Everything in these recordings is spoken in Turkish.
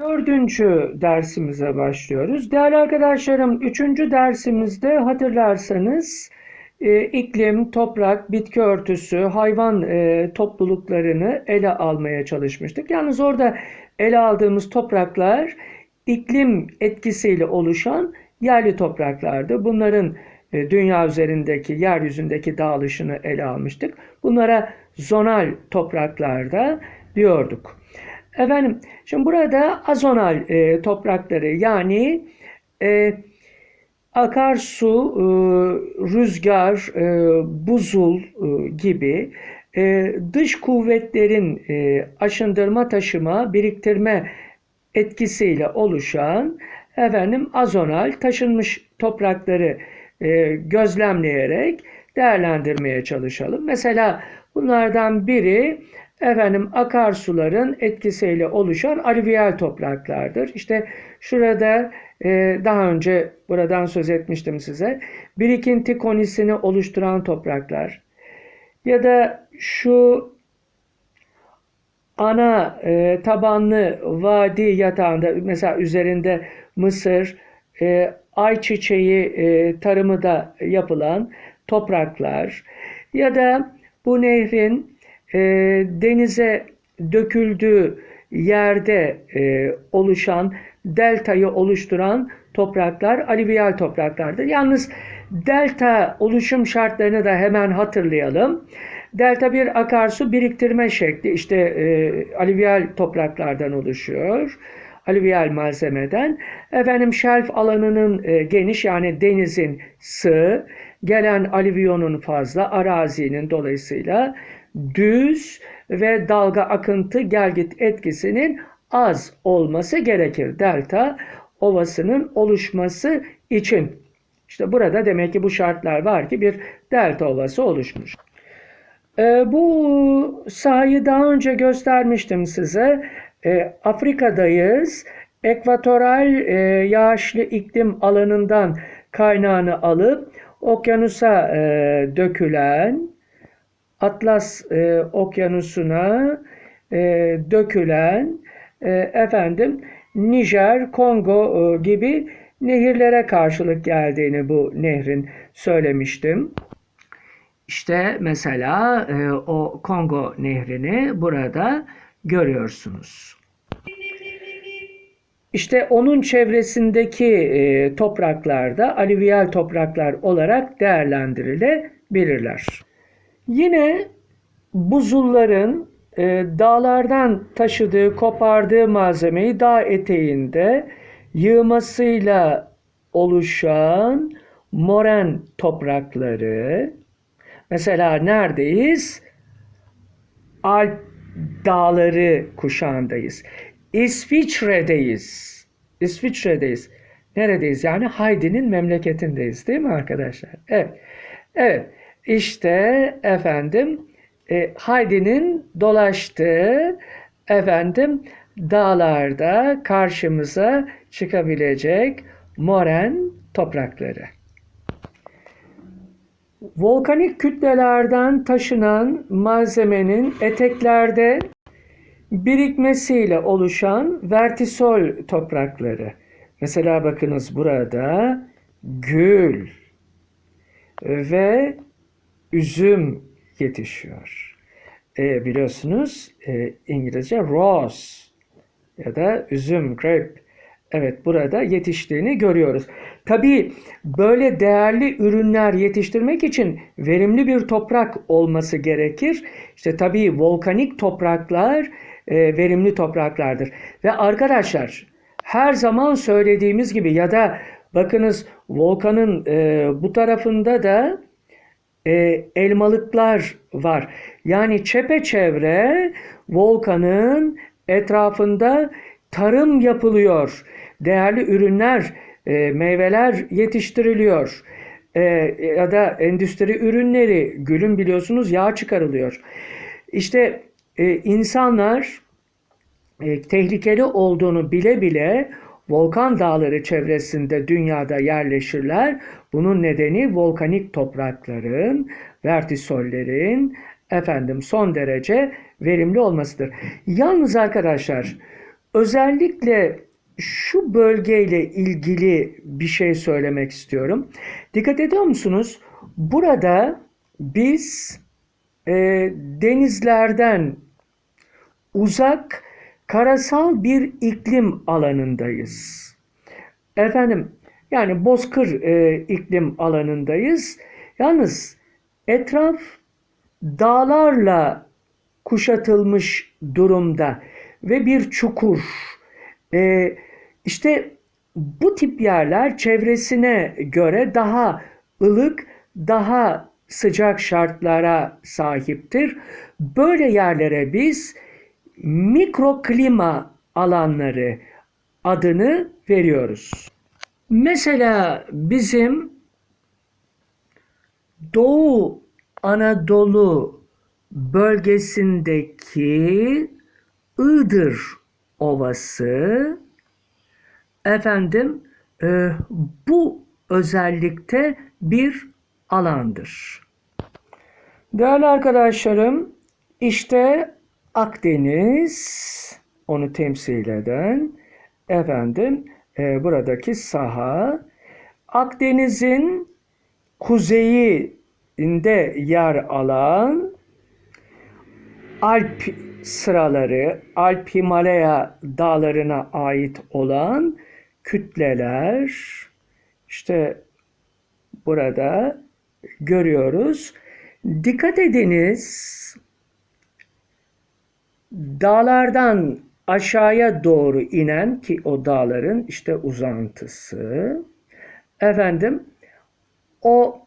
Dördüncü dersimize başlıyoruz. Değerli arkadaşlarım, üçüncü dersimizde hatırlarsanız e, iklim, toprak, bitki örtüsü, hayvan e, topluluklarını ele almaya çalışmıştık. Yalnız orada ele aldığımız topraklar iklim etkisiyle oluşan yerli topraklardı. Bunların e, dünya üzerindeki, yeryüzündeki dağılışını ele almıştık. Bunlara zonal topraklarda diyorduk. Efendim, şimdi burada azonal e, toprakları yani e, akarsu, e, rüzgar, e, buzul e, gibi e, dış kuvvetlerin e, aşındırma, taşıma, biriktirme etkisiyle oluşan efendim azonal taşınmış toprakları e, gözlemleyerek değerlendirmeye çalışalım. Mesela bunlardan biri efendim akarsuların etkisiyle oluşan alüvyal topraklardır. İşte şurada e, daha önce buradan söz etmiştim size. Birikinti konisini oluşturan topraklar ya da şu ana e, tabanlı vadi yatağında mesela üzerinde mısır, e, ayçiçeği e, tarımı da yapılan topraklar ya da bu nehrin e, denize döküldüğü yerde e, oluşan deltayı oluşturan topraklar alüvyal topraklardır. Yalnız delta oluşum şartlarını da hemen hatırlayalım. Delta bir akarsu biriktirme şekli işte e, alüvyal topraklardan oluşuyor. Alüvyal malzemeden. Efendim şelf alanının e, geniş yani denizin sığ, gelen alüvyonun fazla, arazinin dolayısıyla düz ve dalga akıntı gelgit etkisinin az olması gerekir. Delta ovasının oluşması için. İşte burada demek ki bu şartlar var ki bir delta ovası oluşmuş. Ee, bu sahayı daha önce göstermiştim size. Ee, Afrika'dayız. Ekvatoral e, yağışlı iklim alanından kaynağını alıp okyanusa e, dökülen Atlas e, okyanusuna e, dökülen e, efendim Nijer, Kongo e, gibi nehirlere karşılık geldiğini bu nehrin söylemiştim. İşte mesela e, o Kongo nehrini burada görüyorsunuz. İşte onun çevresindeki e, topraklarda alüvyal topraklar olarak değerlendirilebilirler. Yine buzulların e, dağlardan taşıdığı, kopardığı malzemeyi dağ eteğinde yığmasıyla oluşan moren toprakları. Mesela neredeyiz? Alp dağları kuşağındayız. İsviçre'deyiz. İsviçre'deyiz. Neredeyiz? Yani Haydi'nin memleketindeyiz değil mi arkadaşlar? Evet. Evet. İşte efendim e, Haydi'nin dolaştığı efendim dağlarda karşımıza çıkabilecek moren toprakları. Volkanik kütlelerden taşınan malzemenin eteklerde birikmesiyle oluşan vertisol toprakları. Mesela bakınız burada gül ve üzüm yetişiyor. E, biliyorsunuz e, İngilizce rose ya da üzüm, grape. Evet burada yetiştiğini görüyoruz. Tabii böyle değerli ürünler yetiştirmek için verimli bir toprak olması gerekir. İşte tabii volkanik topraklar e, verimli topraklardır. Ve arkadaşlar her zaman söylediğimiz gibi ya da bakınız volkanın e, bu tarafında da e, elmalıklar var. Yani çepeçevre volkanın etrafında tarım yapılıyor. Değerli ürünler, e, meyveler yetiştiriliyor. E, ya da endüstri ürünleri, gülün biliyorsunuz yağ çıkarılıyor. İşte e, insanlar e, tehlikeli olduğunu bile bile volkan dağları çevresinde dünyada yerleşirler. Bunun nedeni volkanik toprakların, vertisollerin efendim son derece verimli olmasıdır. Yalnız arkadaşlar özellikle şu bölgeyle ilgili bir şey söylemek istiyorum. Dikkat ediyor musunuz? Burada biz e, denizlerden uzak karasal bir iklim alanındayız. Efendim yani bozkır e, iklim alanındayız. Yalnız etraf dağlarla kuşatılmış durumda ve bir çukur. E, işte bu tip yerler çevresine göre daha ılık, daha sıcak şartlara sahiptir. Böyle yerlere biz mikroklima alanları adını veriyoruz. Mesela bizim Doğu Anadolu bölgesindeki Iğdır Ovası efendim e, bu özellikte bir alandır. Değerli arkadaşlarım işte Akdeniz onu temsil eden efendim e, buradaki saha Akdeniz'in kuzeyinde yer alan Alp sıraları, Alp Himalaya dağlarına ait olan kütleler işte burada görüyoruz. Dikkat ediniz dağlardan aşağıya doğru inen ki o dağların işte uzantısı efendim o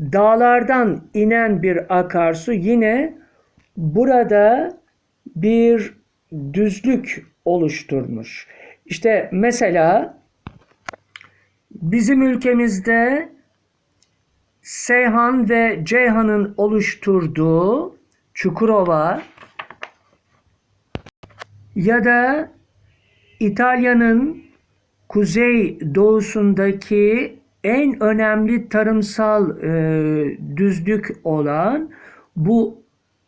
dağlardan inen bir akarsu yine burada bir düzlük oluşturmuş. İşte mesela bizim ülkemizde Seyhan ve Ceyhan'ın oluşturduğu Çukurova ya da İtalya'nın kuzey doğusundaki en önemli tarımsal e, düzlük olan bu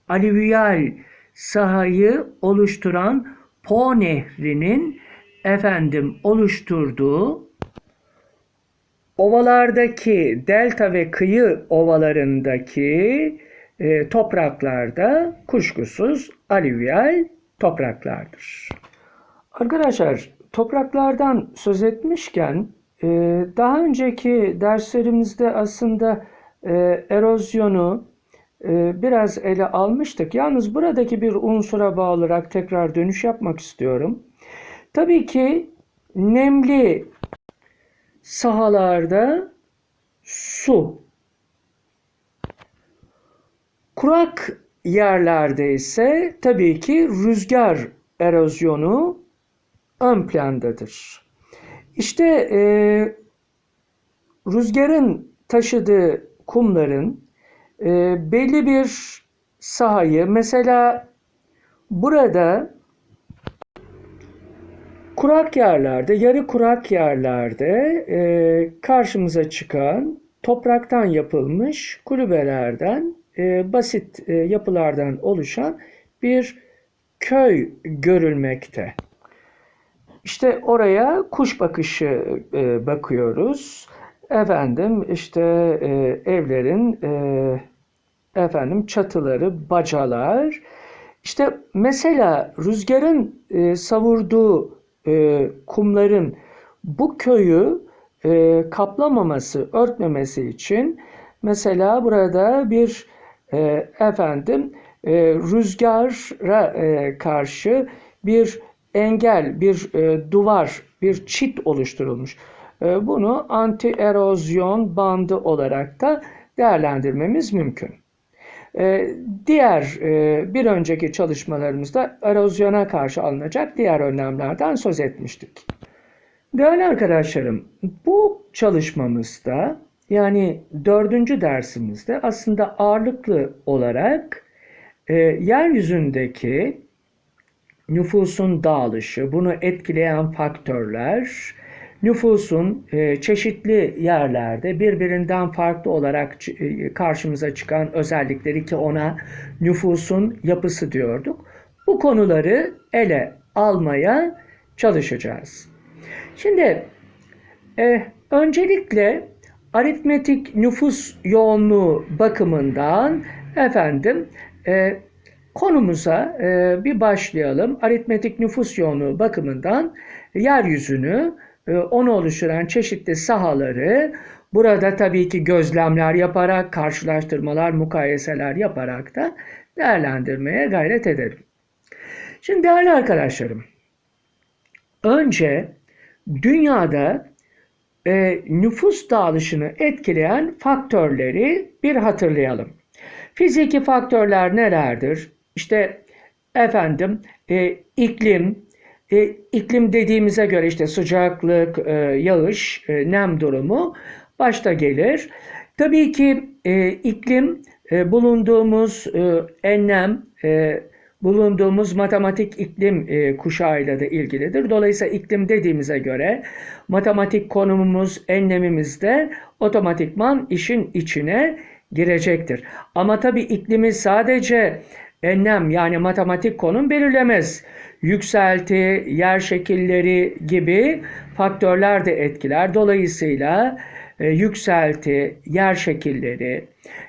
alüvyal sahayı oluşturan Po Nehri'nin efendim oluşturduğu ovalardaki delta ve kıyı ovalarındaki e, topraklarda kuşkusuz alüvyal topraklardır. Arkadaşlar topraklardan söz etmişken e, daha önceki derslerimizde aslında e, erozyonu e, biraz ele almıştık. Yalnız buradaki bir unsura bağlı olarak tekrar dönüş yapmak istiyorum. Tabii ki nemli sahalarda su, kurak yerlerde ise tabii ki rüzgar erozyonu ön plandadır. İşte e, rüzgarın taşıdığı kumların e, belli bir sahayı mesela burada kurak yerlerde, yarı kurak yerlerde e, karşımıza çıkan topraktan yapılmış kulübelerden, e, basit e, yapılardan oluşan bir köy görülmekte. İşte oraya kuş bakışı e, bakıyoruz. Efendim işte evlerin efendim çatıları, bacalar. İşte mesela rüzgarın savurduğu kumların bu köyü kaplamaması, örtmemesi için mesela burada bir e, efendim e, rüzgara e, karşı bir engel, bir e, duvar, bir çit oluşturulmuş. E, bunu anti erozyon bandı olarak da değerlendirmemiz mümkün. Diğer bir önceki çalışmalarımızda erozyona karşı alınacak diğer önlemlerden söz etmiştik. Değerli arkadaşlarım, bu çalışmamızda yani dördüncü dersimizde aslında ağırlıklı olarak e, yeryüzündeki nüfusun dağılışı, bunu etkileyen faktörler, nüfusun e, çeşitli yerlerde birbirinden farklı olarak e, karşımıza çıkan özellikleri ki ona nüfusun yapısı diyorduk. Bu konuları ele almaya çalışacağız. Şimdi e, öncelikle aritmetik nüfus yoğunluğu bakımından efendim e, konumuza e, bir başlayalım. Aritmetik nüfus yoğunluğu bakımından yeryüzünü, e, onu oluşturan çeşitli sahaları burada tabii ki gözlemler yaparak, karşılaştırmalar, mukayeseler yaparak da değerlendirmeye gayret edelim. Şimdi değerli arkadaşlarım, önce dünyada e, nüfus dağılışını etkileyen faktörleri bir hatırlayalım. Fiziki faktörler nelerdir? İşte efendim e, iklim, e, iklim dediğimize göre işte sıcaklık, e, yağış, e, nem durumu başta gelir. Tabii ki e, iklim e, bulunduğumuz e, enlem, e, bulunduğumuz matematik iklim e, kuşağıyla da ilgilidir. Dolayısıyla iklim dediğimize göre matematik konumumuz, enlemimiz de otomatikman işin içine girecektir. Ama tabii iklimi sadece enlem yani matematik konum belirlemez. Yükselti, yer şekilleri gibi faktörler de etkiler. Dolayısıyla e, yükselti, yer şekilleri,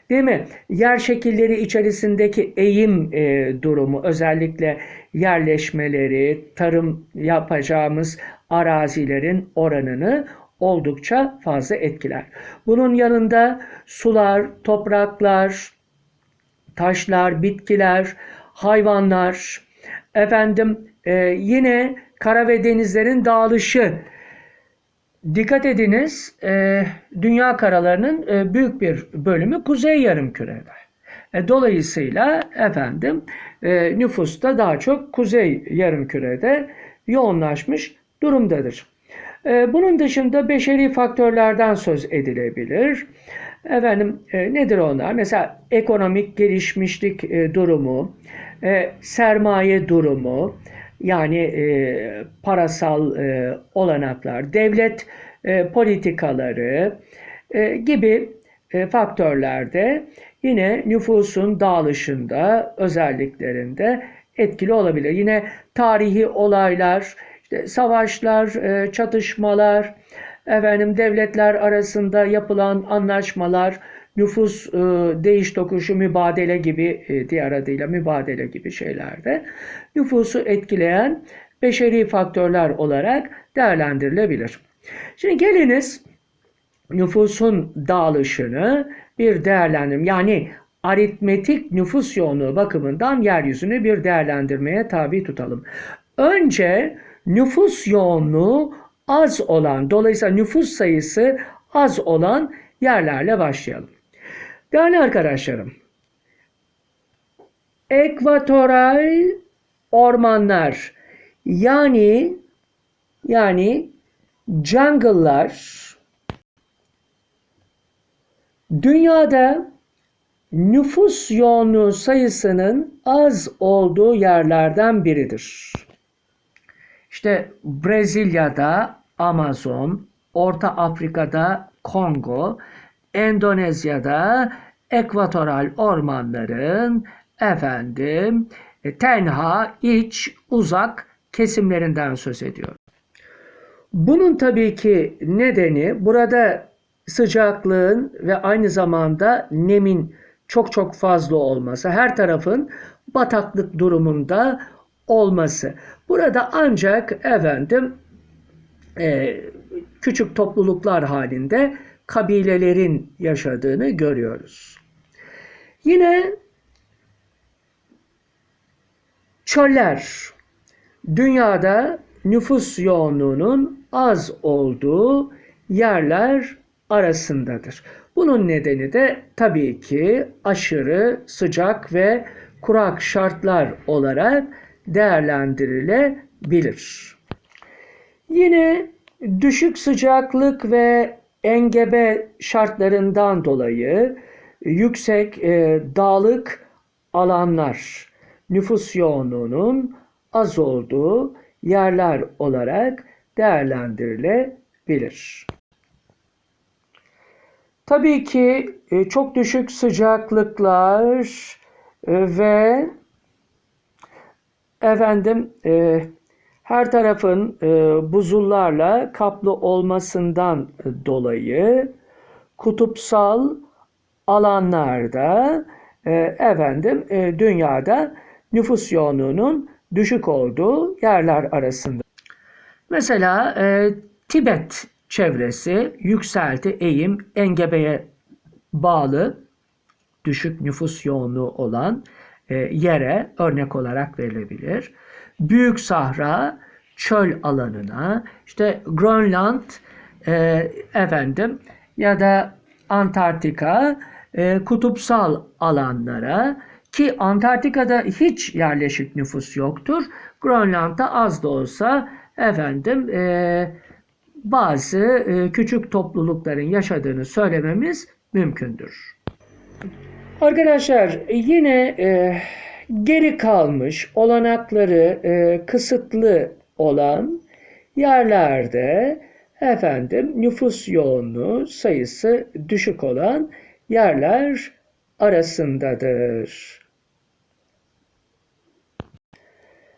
değil mi? Yer şekilleri içerisindeki eğim e, durumu, özellikle yerleşmeleri, tarım yapacağımız arazilerin oranını oldukça fazla etkiler. Bunun yanında sular, topraklar, taşlar, bitkiler, hayvanlar, efendim e, yine kara ve denizlerin dağılışı. Dikkat ediniz, e, dünya karalarının e, büyük bir bölümü kuzey yarımkürede. E, dolayısıyla efendim e, nüfus da daha çok kuzey yarımkürede yoğunlaşmış durumdadır. E, bunun dışında beşeri faktörlerden söz edilebilir. Efendim e, nedir onlar? Mesela ekonomik gelişmişlik e, durumu, e, sermaye durumu, yani e, parasal e, olanaklar, devlet e, politikaları e, gibi e, faktörlerde yine nüfusun dağılışında özelliklerinde etkili olabilir. Yine tarihi olaylar, işte savaşlar, e, çatışmalar, efendim devletler arasında yapılan anlaşmalar, nüfus e, değiş tokuşu mübadele gibi e, diğer adıyla mübadele gibi şeylerde nüfusu etkileyen beşeri faktörler olarak değerlendirilebilir. Şimdi geliniz nüfusun dağılışını bir değerlendirim yani aritmetik nüfus yoğunluğu bakımından yeryüzünü bir değerlendirmeye tabi tutalım. Önce nüfus yoğunluğu az olan, dolayısıyla nüfus sayısı az olan yerlerle başlayalım. Değerli arkadaşlarım, ekvatoral ormanlar yani yani jungle'lar dünyada nüfus yoğunluğu sayısının az olduğu yerlerden biridir. İşte Brezilya'da Amazon, Orta Afrika'da Kongo, Endonezya'da ekvatoral ormanların efendim e, tenha, iç, uzak kesimlerinden söz ediyor. Bunun tabii ki nedeni burada sıcaklığın ve aynı zamanda nemin çok çok fazla olması, her tarafın bataklık durumunda olması. Burada ancak efendim e, küçük topluluklar halinde kabilelerin yaşadığını görüyoruz. Yine çöller dünyada nüfus yoğunluğunun az olduğu yerler arasındadır. Bunun nedeni de tabii ki aşırı sıcak ve kurak şartlar olarak değerlendirilebilir. Yine düşük sıcaklık ve engebe şartlarından dolayı yüksek e, dağlık alanlar nüfus yoğunluğunun az olduğu yerler olarak değerlendirilebilir. Tabii ki e, çok düşük sıcaklıklar e, ve efendim e, her tarafın e, buzullarla kaplı olmasından dolayı kutupsal alanlarda e, efendim e, dünyada nüfus yoğunluğunun düşük olduğu yerler arasında. Mesela e, Tibet çevresi yükselti, eğim, engebeye bağlı düşük nüfus yoğunluğu olan e, yere örnek olarak verilebilir. Büyük Sahra çöl alanına, işte Grönland e, efendim ya da Antarktika e, kutupsal alanlara ki Antarktika'da hiç yerleşik nüfus yoktur. Grönland'da az da olsa efendim e, bazı e, küçük toplulukların yaşadığını söylememiz mümkündür. Arkadaşlar yine e, geri kalmış olanakları e, kısıtlı olan yerlerde efendim nüfus yoğunluğu sayısı düşük olan yerler arasındadır.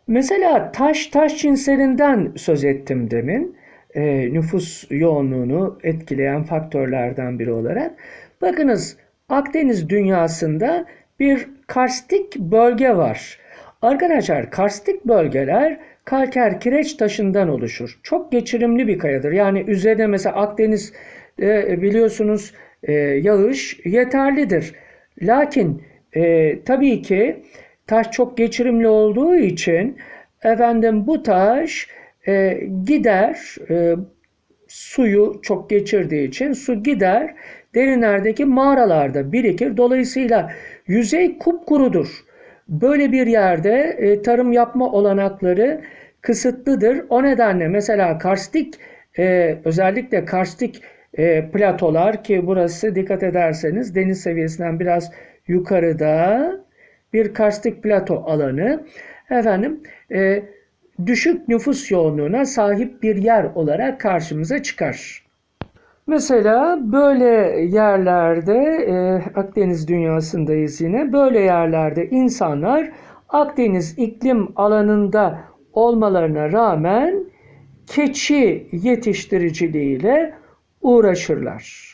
Mesela taş taş cinslerinden söz ettim demin. E, nüfus yoğunluğunu etkileyen faktörlerden biri olarak. Bakınız Akdeniz dünyasında bir karstik bölge var. Arkadaşlar karstik bölgeler kalker kireç taşından oluşur. Çok geçirimli bir kayadır. Yani üzerine mesela Akdeniz e, biliyorsunuz e, yağış yeterlidir. Lakin e, tabii ki taş çok geçirimli olduğu için efendim bu taş e, gider e, suyu çok geçirdiği için su gider derinlerdeki mağaralarda birikir. Dolayısıyla yüzey kupkurudur. Böyle bir yerde e, tarım yapma olanakları kısıtlıdır. O nedenle mesela karstik e, özellikle karstik e, platolar ki burası dikkat ederseniz deniz seviyesinden biraz yukarıda bir karstik plato alanı efendim e, düşük nüfus yoğunluğuna sahip bir yer olarak karşımıza çıkar. Mesela böyle yerlerde e, Akdeniz dünyasındayız yine. Böyle yerlerde insanlar Akdeniz iklim alanında olmalarına rağmen keçi yetiştiriciliğiyle uğraşırlar.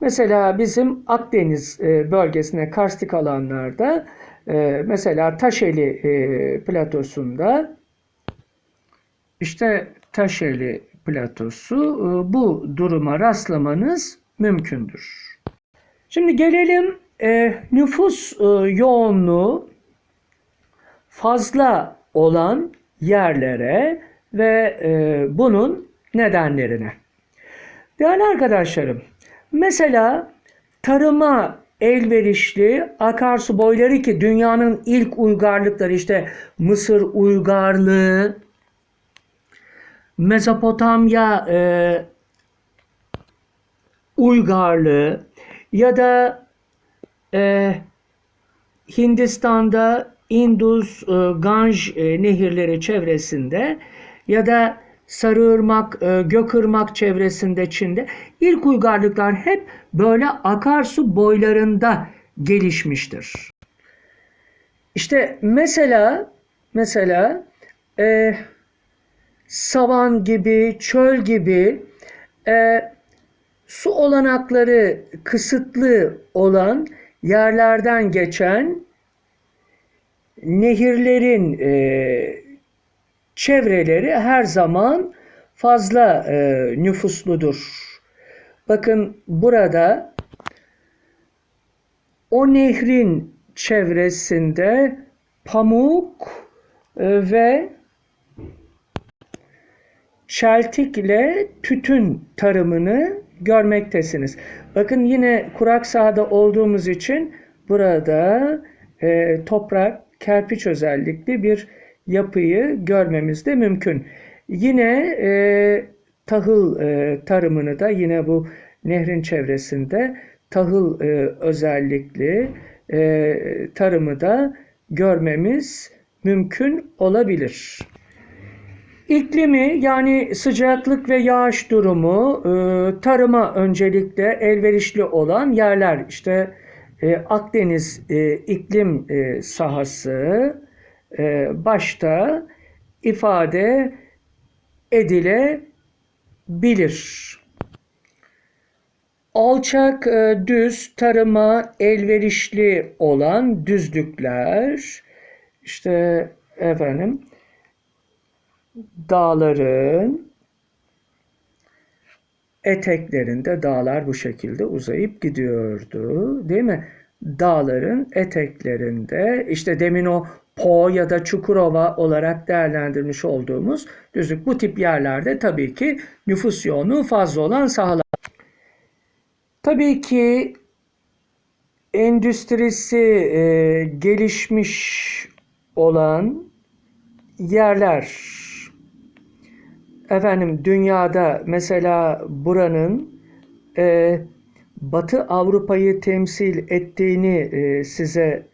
Mesela bizim Akdeniz e, bölgesine karstik alanlarda e, mesela Taşeli e, platosunda işte Taşeli platosu e, bu duruma rastlamanız mümkündür. Şimdi gelelim e, nüfus e, yoğunluğu fazla olan yerlere ve e, bunun nedenlerine. Değerli arkadaşlarım, mesela tarıma elverişli akarsu boyları ki dünyanın ilk uygarlıkları işte Mısır uygarlığı, Mezopotamya e, uygarlığı ya da e, Hindistan'da Indus, e, Ganj e, nehirleri çevresinde ya da Sarıırmak, e, Gökırmak çevresinde Çin'de ilk uygarlıklar hep böyle akarsu boylarında gelişmiştir. İşte mesela mesela e, savan gibi, çöl gibi e, su olanakları kısıtlı olan yerlerden geçen nehirlerin e, çevreleri her zaman fazla e, nüfusludur. Bakın burada o nehrin çevresinde pamuk e, ve çeltik ile tütün tarımını görmektesiniz. Bakın yine kurak sahada olduğumuz için burada e, toprak, kerpiç özellikli bir yapıyı görmemiz de mümkün. Yine e, tahıl e, tarımını da yine bu nehrin çevresinde tahıl e, özellikli e, tarımı da görmemiz mümkün olabilir. İklimi yani sıcaklık ve yağış durumu e, tarıma öncelikle elverişli olan yerler işte e, Akdeniz e, iklim e, sahası e, başta ifade edilebilir. Alçak, e, düz, tarıma elverişli olan düzlükler, işte efendim dağların eteklerinde dağlar bu şekilde uzayıp gidiyordu, değil mi? Dağların eteklerinde işte demin o Po ya da Çukurova olarak değerlendirmiş olduğumuz düzlük bu tip yerlerde tabii ki nüfus yoğunluğu fazla olan sahalar. Tabii ki endüstrisi e, gelişmiş olan yerler. Efendim dünyada mesela buranın e, Batı Avrupa'yı temsil ettiğini e, size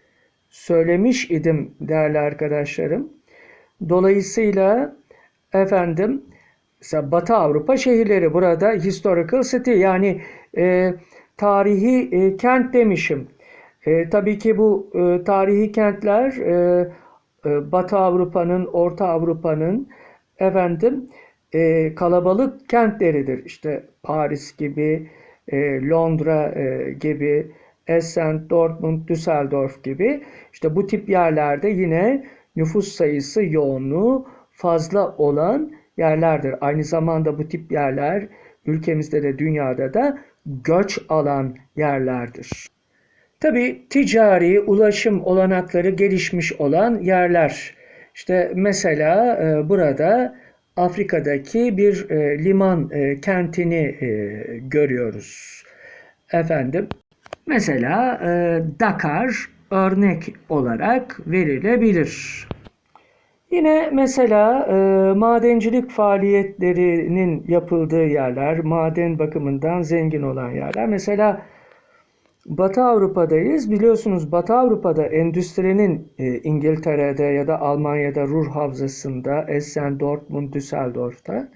söylemiş idim değerli arkadaşlarım. Dolayısıyla efendim mesela Batı Avrupa şehirleri burada historical city yani e, tarihi e, kent demişim. E, tabii ki bu e, tarihi kentler e, e, Batı Avrupa'nın, Orta Avrupa'nın efendim e, kalabalık kentleridir. İşte Paris gibi, e, Londra e, gibi, Essen, Dortmund, Düsseldorf gibi. İşte bu tip yerlerde yine nüfus sayısı yoğunluğu fazla olan yerlerdir. Aynı zamanda bu tip yerler ülkemizde de dünyada da göç alan yerlerdir. Tabi ticari ulaşım olanakları gelişmiş olan yerler. İşte mesela e, burada Afrika'daki bir e, liman e, kentini e, görüyoruz. Efendim mesela e, Dakar örnek olarak verilebilir. Yine mesela e, madencilik faaliyetlerinin yapıldığı yerler, maden bakımından zengin olan yerler. Mesela Batı Avrupa'dayız. Biliyorsunuz Batı Avrupa'da endüstrinin e, İngiltere'de ya da Almanya'da Ruhr Havzası'nda, Essen, Dortmund, Düsseldorf'ta